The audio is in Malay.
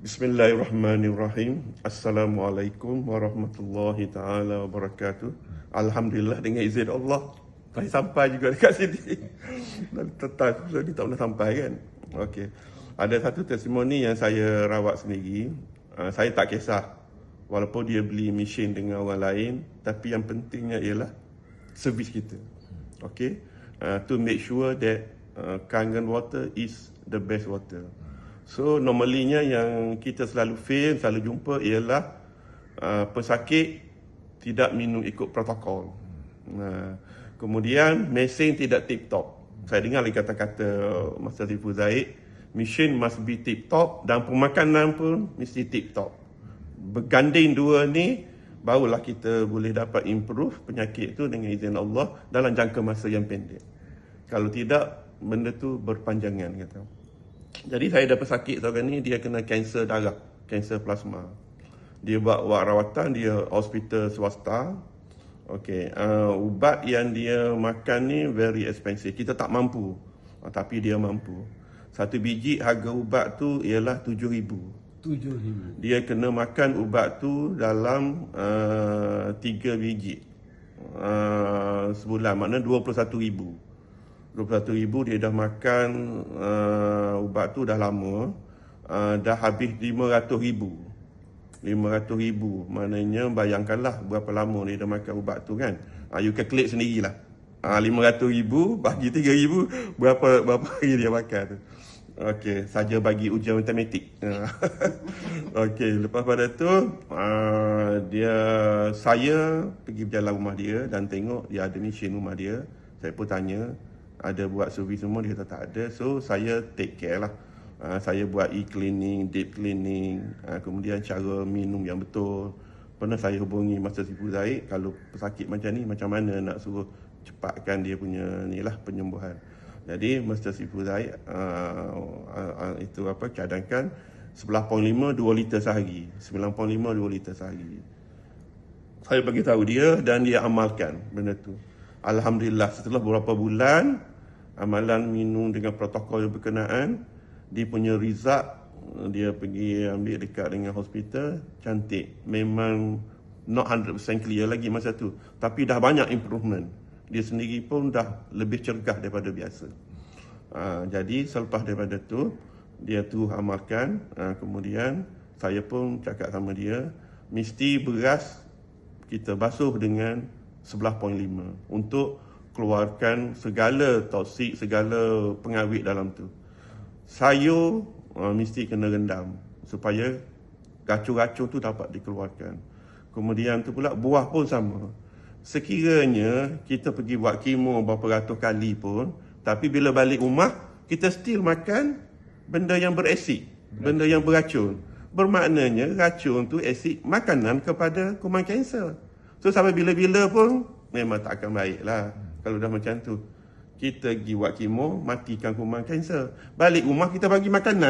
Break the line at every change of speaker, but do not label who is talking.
Bismillahirrahmanirrahim. Assalamualaikum warahmatullahi taala wabarakatuh. Alhamdulillah dengan izin Allah saya sampai juga dekat sini. Tetap ni tak pernah sampai kan. Okey. Ada satu testimoni yang saya rawat sendiri. Uh, saya tak kisah walaupun dia beli mesin dengan orang lain tapi yang pentingnya ialah servis kita. Okey. Uh, to make sure that uh, Kangen water is the best water. So normalinya yang kita selalu feel, selalu jumpa ialah uh, pesakit tidak minum ikut protokol. Uh, kemudian mesin tidak tip top. Saya dengar lagi kata-kata Master Sifu Zaid, mission must be tip top dan pemakanan pun mesti tip top. Berganding dua ni barulah kita boleh dapat improve penyakit tu dengan izin Allah dalam jangka masa yang pendek. Kalau tidak benda tu berpanjangan kata. Jadi saya ada pesakit seorang ni dia kena kanser darah, kanser plasma. Dia buat buat rawatan dia hospital swasta. Okey, uh, ubat yang dia makan ni very expensive. Kita tak mampu. Uh, tapi dia mampu. Satu biji harga ubat tu ialah RM7,000.
RM7,000.
Dia kena makan ubat tu dalam uh, 3 biji. Uh, sebulan maknanya RM21,000. RM21,000 dia dah makan uh, ubat tu dah lama uh, dah habis RM500,000 RM500,000 maknanya bayangkanlah berapa lama dia dah makan ubat tu kan? Uh, you calculate sendirilah. Uh, RM500,000 bagi RM3,000 berapa berapa hari dia makan tu. Okey, saja bagi ujian matematik. Okey, lepas pada tu uh, dia saya pergi berjalan rumah dia dan tengok dia ada mesin rumah dia. Saya pun tanya, ada buat servis semua dia kata tak ada. So saya take care lah. Uh, saya buat e-cleaning, deep cleaning uh, kemudian cara minum yang betul. Pernah saya hubungi Master Sifu Zaid kalau pesakit macam ni macam mana nak suruh cepatkan dia punya ni lah penyembuhan. Jadi Master Sifu Zaid uh, uh, uh, itu apa cadangkan 11.5 2 liter sehari. 9.5 2 liter sehari. Saya bagi tahu dia dan dia amalkan benda tu Alhamdulillah setelah beberapa bulan amalan minum dengan protokol yang berkenaan dia punya result dia pergi ambil dekat dengan hospital cantik. Memang not 100% clear lagi masa tu. Tapi dah banyak improvement. Dia sendiri pun dah lebih cergah daripada biasa. Uh, jadi selepas daripada tu dia tu amalkan uh, kemudian saya pun cakap sama dia mesti beras kita basuh dengan 11.5 untuk keluarkan segala toksik, segala pengawet dalam tu. Sayur uh, mesti kena rendam supaya racun-racun tu dapat dikeluarkan. Kemudian tu pula buah pun sama. Sekiranya kita pergi buat kemo berapa ratus kali pun, tapi bila balik rumah, kita still makan benda yang beresid, benda yang beracun. Bermaknanya racun tu asid makanan kepada kuman kanser. So sampai bila-bila pun memang tak akan baik lah kalau dah macam tu. Kita pergi buat kemo matikan kuman kanser balik rumah kita bagi makanan